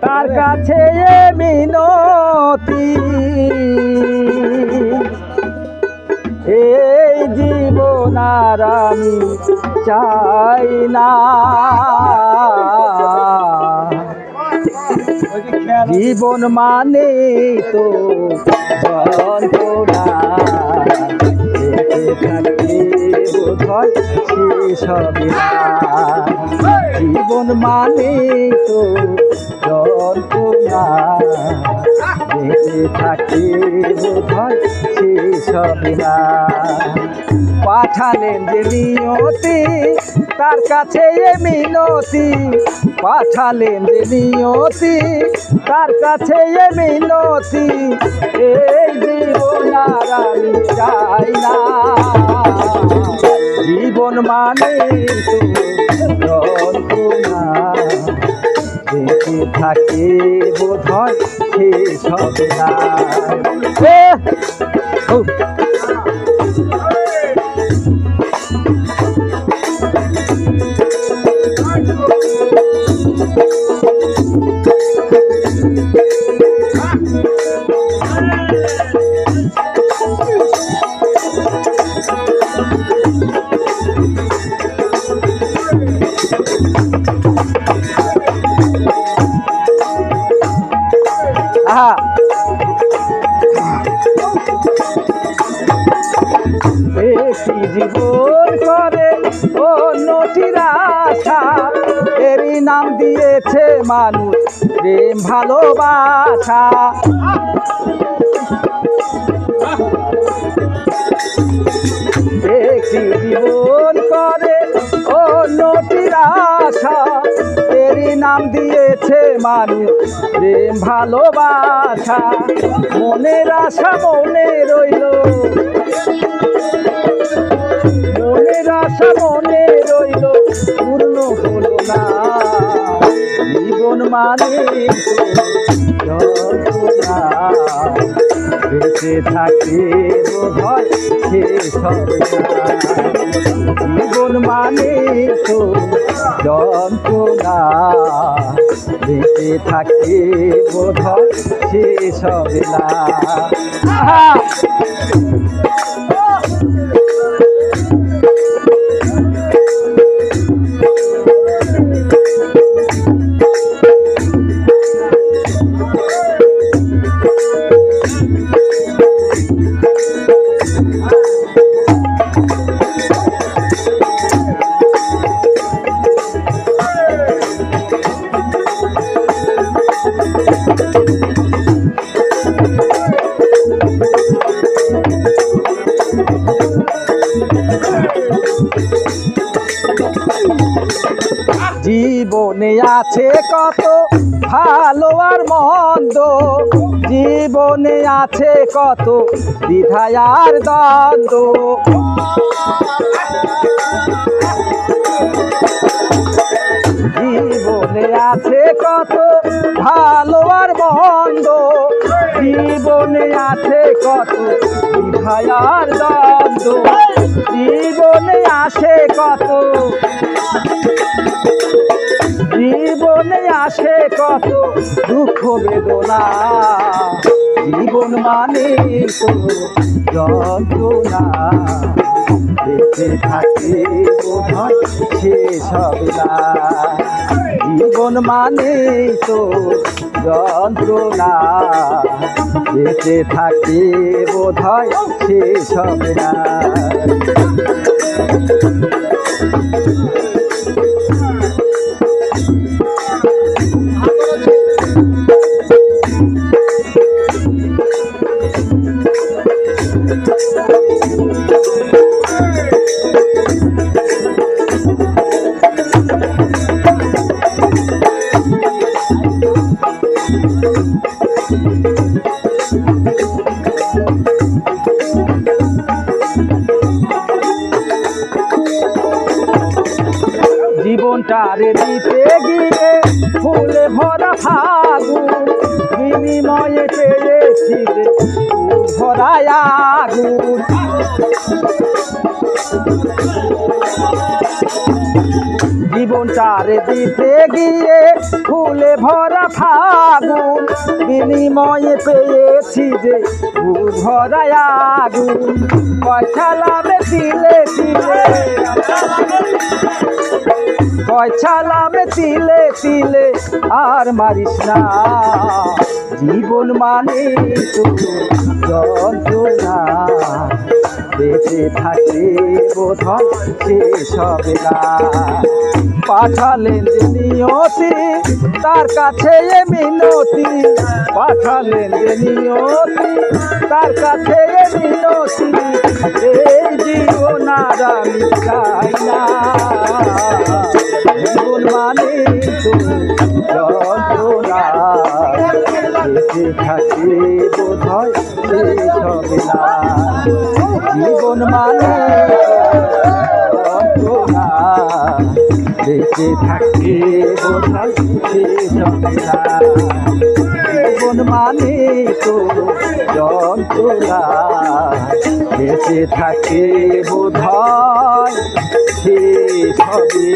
তার কাছে মিনতি। এই জীবন আর আমি চাই না। জীবন মানে তো যন্ত্রণা। জীবন মানে তো যন্ত্রণা বেঁচে শেষ হবে না। পাঠালেন যে নিয়তি, তার কাছে মিনতি। পাঠালেন যে নিয়তি, তার কাছে এ মিনতি। এই জীবন আর চাই না। জীবন মানে বেঁচে থাকে বোধ এ, ও, একটি জীবন করে। অন্যটির আশা এরই নাম দিয়েছে মানুষ প্রেম ভালোবাসা। একটি জীবন করে। অন্যটির আশা এরই নাম দিয়েছে মানুষ প্রেম ভালোবাসা। মনের আশা মনে রইল। আশা মনে রইল, পূর্ণ হলো না। জীবন মানে বেঁচে থাকে জীবন মানে তো যন্ত্রণা, বেঁচে থাকে শেষ হবে না জীবনে আছে কত ভালো আর মন্দ? জীবনে আছে কত দ্বিধায় আর দ্বন্দ্ব? জীবনে আছে কত ভালো আর মন্দ? জীবনে আছে কত দ্বিধায় আর দ্বন্দ্ব? জীবনে আসে কত জীবনে আসে কত দুঃখ বেদনা। জীবন মানে যন্ত্রণা। বেঁচে থাকে বোধহয় শেষ হবে না। জীবন মানে তো যন্ত্রণা। বেঁচে থাকে বোধহয় শেষ হবে না। জীবনটারে দিতে গিয়ে ফুলে ভরা ফাগুন, বিনিময়ে পেয়েছি ফুল ভরা আগুন। জীবনটারে দিতে গিয়ে ফুলে ভরা ফাগুন, বিনিময়ে পেয়েছি যে বুক ভরা আগুন। পয়সা লাভে দিলে দিলে। পয়সা লাভে তিলে তিলে আর মারিস না। জীবন মানে যন্ত্রণা। বেঁচে থাকে বোধ শেষ হবে না। পাঠালেন যে নিয়তি, তার কাছে এ মিনতি। পাঠালেন নিয়তি, তার কাছে এ মিনতি। এই জীবন আর আমি চাই না। মানে যন্ত্রণা বেঁচে থাকে বোধ শেষ হবে না জীবন মানে যন্ত্রণা বেঁচে থাকে বোধ শেষ হবে না জীবন মানে তো যন্ত্রণা বেঁচে থাকে বোধ শেষ হবে